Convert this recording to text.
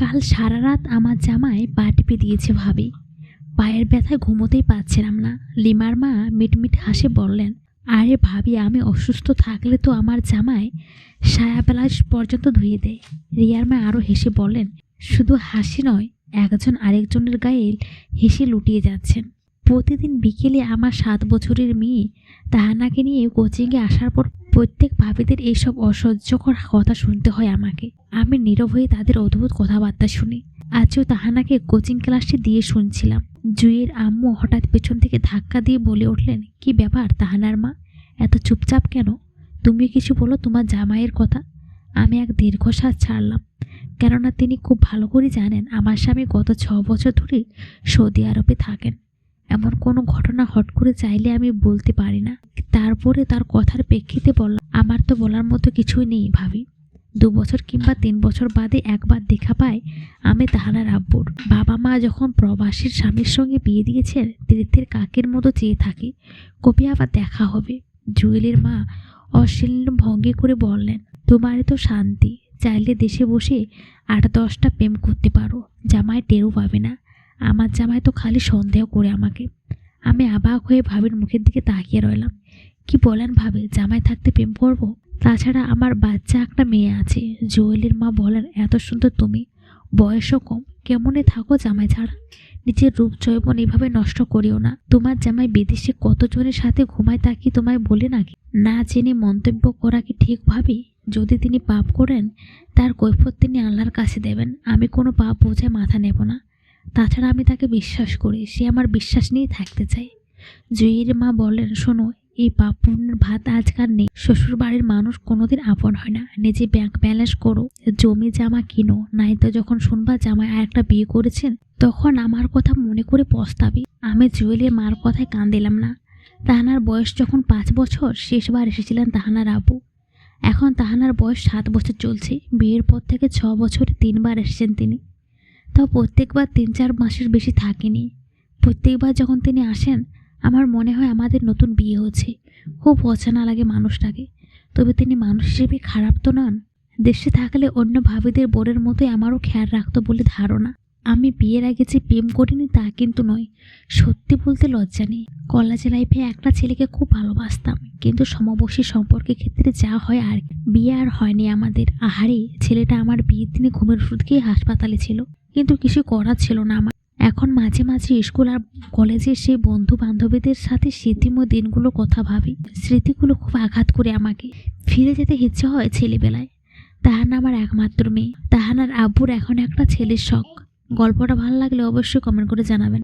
কাল সারা রাত আমার জামায় পা টিপে দিয়েছে ভাবি। পায়ের ব্যথায় ঘুমোতেই পারছিলাম না। লিমার মা মিটমিট হাসে বললেন, আরে ভাবি, আমি অসুস্থ থাকলে তো আমার জামায় সায়াবেলা পর্যন্ত ধুয়ে দেয়। রিয়ার মা আরও হেসে বললেন, শুধু হাসি নয়, একজন আরেকজনের গায়ে হেসে লুটিয়ে যাচ্ছেন। প্রতিদিন বিকেলে আমার সাত বছরের মেয়ে তাহানাকে নিয়ে কোচিংয়ে আসার পর প্রত্যেক ভাবিদের এইসব অসহ্যকর কথা শুনতে হয় আমাকে। আমি নীরব হয়ে তাদের অদ্ভুত কথাবার্তা শুনি। আজও তাহানাকে কোচিং ক্লাসটি দিয়ে শুনছিলাম। জুইয়ের আম্মু হঠাৎ পেছন থেকে ধাক্কা দিয়ে বলে উঠলেন, কি ব্যাপার তাহানার মা? এত চুপচাপ কেন? তুমি কিছু বলো তোমার জামাইয়ের কথা? আমি এক দীর্ঘশ্বাস ছাড়লাম। কেননা তিনি খুব ভালো করে জানেন, আমার স্বামী গত ছ বছর ধরে সৌদি আরবে থাকেন। এমন কোনো ঘটনা হট করে চাইলে আমি বলতে পারি না। তারপরে তার কথার প্রেক্ষিতে বললাম, আমার তো বলার মতো কিছুই নেই ভাবি। দু বছর কিংবা তিন বছর বাদে একবার দেখা পাই আমি তাহানার আব্বুর বাবা মা যখন প্রবাসীর স্বামীর সঙ্গে বিয়ে দিয়েছেন তীর্থের কাকের মতো চেয়ে থাকি। কবে আবার দেখা হবে। জুয়েলের মা অশ্লীল ভঙ্গি করে বললেন তোমারে তো শান্তি। চাইলে দেশে বসে আট দশটা প্রেম করতে পারো। জামায় টেরও পাবে না। আমার জামাই তো খালি সন্দেহ করে আমাকে। আমি অবাক হয়ে ভাবির মুখের দিকে তাকিয়ে রইলাম। কি বলেন ভাবে, জামাই থাকতে প্রেম করব? তাছাড়া আমার বাচ্চা একটা মেয়ে আছে। জুয়েলের মা বলেন, এত সুন্দর তুমি। বয়সও কম। কেমনে থাকো জামাই ছাড়া? নিজের রূপ জৈবন এভাবে নষ্ট করিও না। তোমার জামাই বিদেশে কতজনের সাথে ঘুমায় তা কি তোমায় বলে নাকি? না জেনে মন্তব্য করা কি ঠিক ভাবি? যদি তিনি পাপ করেন, তার কৈফত তিনি আল্লাহর কাছে দেবেন। আমি কোনো পাপ বোঝায় মাথা নেব না। তাছাড়া আমি তাকে বিশ্বাস করি, সে আমার বিশ্বাস নিয়েই থাকতে চাই জুইয়ের মা বলেন শোনো, এই পুণ্যের ভাত আজকাল নেই। শ্বশুর বাড়ির মানুষ কোনোদিন আপন হয় না। নিজে ব্যাংক ব্যালেন্স করো, জমি জামা কিনো নাই তো যখন শুনবা জামায় আর একটা বিয়ে করেছেন, তখন আমার কথা মনে করে পস্তাবে। আমি জুয়েলের মার কথায় কান দিলাম না। তাহানার বয়স যখন পাঁচ বছর, শেষবার এসেছিলেন তাহানার আব্বু। এখন তাহানার বয়স সাত বছর চলছে। বিয়ের পর থেকে ছ বছর তিনবার এসেছেন তিনি। তাও প্রত্যেকবার তিন চার মাসের বেশি থাকেনি। প্রত্যেকবার যখন তিনি আসেন, আমার মনে হয় আমাদের নতুন বিয়ে হচ্ছে। খুব অচেনা লাগে মানুষটাকে। তবে তিনি মানুষ হিসেবে খারাপ তো নন। দেশে থাকলে অন্য ভাবিদের বোরের মতোই আমারও খেয়াল রাখতো বলে ধারণা। আমি বিয়ের আগে যে প্রেম করিনি তা কিন্তু নয়। সত্যি বলতে লজ্জা নেই। কলেজ লাইফে একটা ছেলেকে খুব ভালোবাসতাম। কিন্তু সমবয়সী সম্পর্কের ক্ষেত্রে যা হয় আর বিয়ে আর হয়নি আমাদের। আহারে, ছেলেটা আমার বিয়ের দিনে ঘুমের ওষুধ খেয়ে হাসপাতালে ছিল। কিন্তু কিছু করার ছিল না আমার। এখন মাঝে মাঝে স্কুল আর কলেজের সেই বন্ধু বান্ধবীদের সাথে স্মৃতিময় দিনগুলো কথা ভাবি। স্মৃতিগুলো খুব আঘাত করে আমাকে। ফিরে যেতে ইচ্ছে হয় ছেলেবেলায়। তাহানা আমার একমাত্র মেয়ে। তাহানার আব্বুর এখন একটা ছেলের শখ। গল্পটা ভালো লাগলে অবশ্যই কমেন্ট করে জানাবেন।